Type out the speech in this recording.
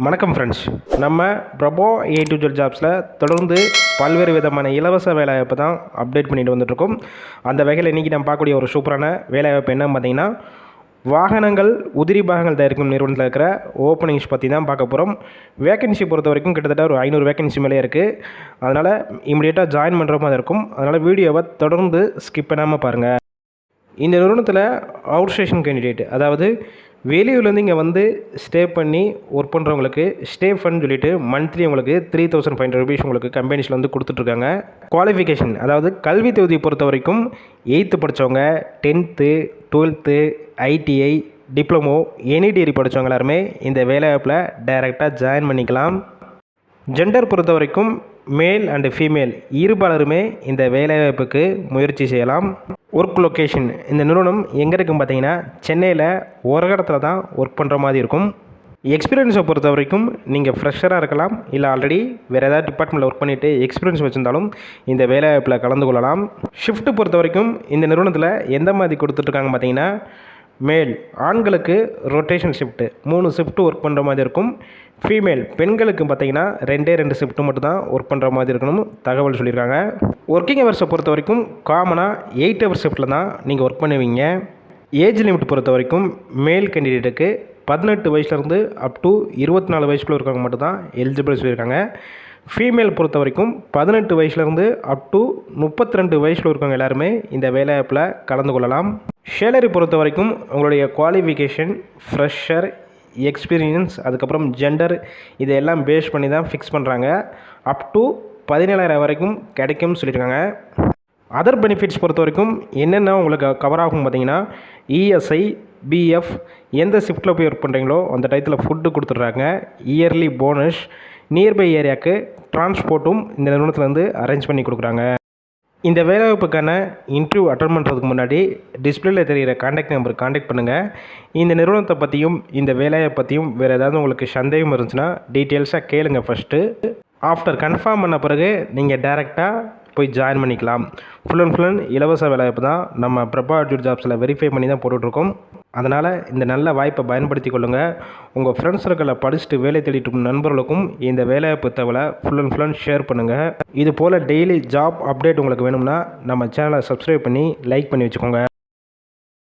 வணக்கம் ஃப்ரெண்ட்ஸ் நம்ம பிரபோ ஏ டு ஜெட் ஜாப்ஸில் தொடர்ந்து பல்வேறு விதமான இலவச வேலைவாய்ப்பு தான் அப்டேட் பண்ணிட்டு வந்துட்ருக்கோம் அந்த வகையில் இன்றைக்கி நம்ம பார்க்கக்கூடிய ஒரு சூப்பரான வேலைவாய்ப்பு என்னன்னு பார்த்தீங்கன்னா வாகனங்கள் உதிரி பாகங்கள் தயாரிக்கும் நிறுவனத்தில் இருக்கிற ஓப்பனிங்ஸ் பற்றி தான் பார்க்க போகிறோம் வேகன்சி பொறுத்த வரைக்கும் கிட்டத்தட்ட ஒரு ஐநூறு வேகன்சி மேலே இருக்குது அதனால் இமீடியட்டாக ஜாயின் பண்ணுற மாதிரி இருக்கும். அதனால் வீடியோவை தொடர்ந்து ஸ்கிப் பண்ணாமல் பாருங்கள் இந்த நிறுவனத்தில் அவுட் ஸ்டேஷன் கேண்டிடேட் அதாவது வெளியூர்லேருந்து இங்கே வந்து ஸ்டே பண்ணி ஒர்க் பண்ணுறவங்களுக்கு ஸ்டே ஃபண்ட் சொல்லிட்டு மந்த்லி உங்களுக்கு three thousand five hundred rupees உங்களுக்கு கம்பெனிஸில் வந்து கொடுத்துட்ருக்காங்க. குவாலிஃபிகேஷன் அதாவது கல்வி தொகுதி பொறுத்த வரைக்கும் எயித்து படித்தவங்க tenth twelfth ITI diploma any degree படித்தவங்க எல்லாருமே இந்த வேலைவாய்ப்பில் டைரெக்டாக ஜாயின் பண்ணிக்கலாம். ஜெண்டர் பொறுத்த வரைக்கும் மேல் அண்டு ஃபீமேல் இருபாலருமே இந்த வேலைவாய்ப்புக்கு முயற்சி செய்யலாம். ஒர்க் லொக்கேஷன் இந்த நிறுவனம் எங்கே இருக்குன்னு பார்த்தீங்கன்னா சென்னையில் ஒரு இடத்துல தான் ஒர்க் பண்ணுற மாதிரி இருக்கும். எக்ஸ்பீரியன்ஸை பொறுத்த வரைக்கும் நீங்கள் ஃப்ரெஷராக இருக்கலாம் இல்லை ஆல்ரெடி வேறு ஏதாவது டிபார்ட்மெண்ட்டில் ஒர்க் பண்ணிவிட்டு எக்ஸ்பீரியன்ஸ் வச்சுருந்தாலும் இந்த வேலைவாய்ப்பில் கலந்து கொள்ளலாம். ஷிஃப்ட்டு பொறுத்த வரைக்கும் இந்த நிறுவனத்தில் எந்த மாதிரி கொடுத்துட்ருக்காங்க பார்த்தீங்கன்னா மேல். ஆண்களுக்கு ரொட்டேஷன் ஷிஃப்ட்டு மூணு ஷிஃப்ட்டு ஒர்க் பண்ணுற மாதிரி இருக்கும். ஃபீமேல் பெண்களுக்கு பார்த்தீங்கன்னா ரெண்டே ரெண்டு ஷிஃப்ட்டு மட்டும் தான் ஒர்க் பண்ணுற மாதிரி இருக்கணும் தகவல் சொல்லியிருக்காங்க. ஒர்க்கிங் ஹவர்ஸை பொறுத்த வரைக்கும் காமனாக எயிட் ஹவர் ஷிஃப்ட்டில் தான் நீங்கள் ஒர்க் பண்ணுவீங்க. ஏஜ் லிமிட் பொறுத்த வரைக்கும் மேல் கேண்டிடேட்டுக்கு பதினெட்டு வயசுலேருந்து அப் டு இருபத்தி நாலு வயசுக்குள்ள இருக்கவங்க மட்டும்தான் எலிஜிபிள் சொல்லியிருக்காங்க. ஃபீமேல் பொறுத்த வரைக்கும் பதினெட்டு வயசுலேருந்து அப் டு முப்பத்தி ரெண்டு வயசில் இருக்கவங்க எல்லாருமே இந்த வேலைவாய்ப்பில் கலந்து கொள்ளலாம். சேலரி பொறுத்த வரைக்கும் உங்களுடைய குவாலிஃபிகேஷன் ஃப்ரெஷர் எக்ஸ்பீரியன்ஸ் அதுக்கப்புறம் ஜெண்டர் இதையெல்லாம் பேஸ் பண்ணி தான் ஃபிக்ஸ் பண்ணுறாங்க அப் டு பதினேழாயிரம் வரைக்கும் கிடைக்கும்னு சொல்லியிருக்காங்க. அதர் பெனிஃபிட்ஸ் பொறுத்த வரைக்கும் என்னென்ன உங்களுக்கு கவர் ஆகும் பார்த்தீங்கன்னா இஎஸ்ஐ பிஎஃப் எந்த ஷிஃப்ட்டில் போய் ஒர்க் பண்ணுறீங்களோ அந்த டயத்தில் ஃபுட்டு கொடுத்துட்றாங்க. இயர்லி போனஸ் நியர்பை ஏரியாவுக்கு டிரான்ஸ்போர்ட்டும் இந்த நிறுவனத்துலேருந்து அரேஞ்ச் பண்ணி கொடுக்குறாங்க. இந்த வேலைவாய்ப்புக்கான இன்டர்வியூ அட்டன் பண்ணுறதுக்கு முன்னாடி டிஸ்பிளேல தெரிகிற காண்டாக்ட் நம்பருக்கு காண்டாக்ட் பண்ணுங்கள் இந்த நிறுவனத்தை பற்றியும் இந்த வேலையை பற்றியும் வேறு ஏதாவது உங்களுக்கு சந்தேகம் இருந்துச்சுன்னா டீட்டெயில்ஸாக கேளுங்க ஃபஸ்ட்டு ஆஃப்டர் கன்ஃபார்ம் பண்ண பிறகு நீங்கள் டேரெக்டாக போய் ஜாயின் பண்ணிக்கலாம். ஃபுல் அண்ட் ஃபுல் அண்ட் இலவச வேலைவாய்ப்பு தான். நம்ம பிரபா ஜாப்ஸில் வெரிஃபை பண்ணி தான் போட்டுட்ருக்கோம் அதனால் இந்த நல்ல வாய்ப்பை பயன்படுத்தி கொள்ளுங்கள் உங்கள் ஃப்ரெண்ட்ஸ் சர்க்கிளில் படிச்சுட்டு வேலை தேடிட்டு நண்பர்களுக்கும் இந்த வேலைவாய்ப்பு தகவலை full and full and share பண்ணுங்கள் இது போல் டெய்லி ஜாப் அப்டேட் உங்களுக்கு வேணும்னா நம்ம சேனலை சப்ஸ்கிரைப் பண்ணி லைக் பண்ணி வச்சுக்கோங்க.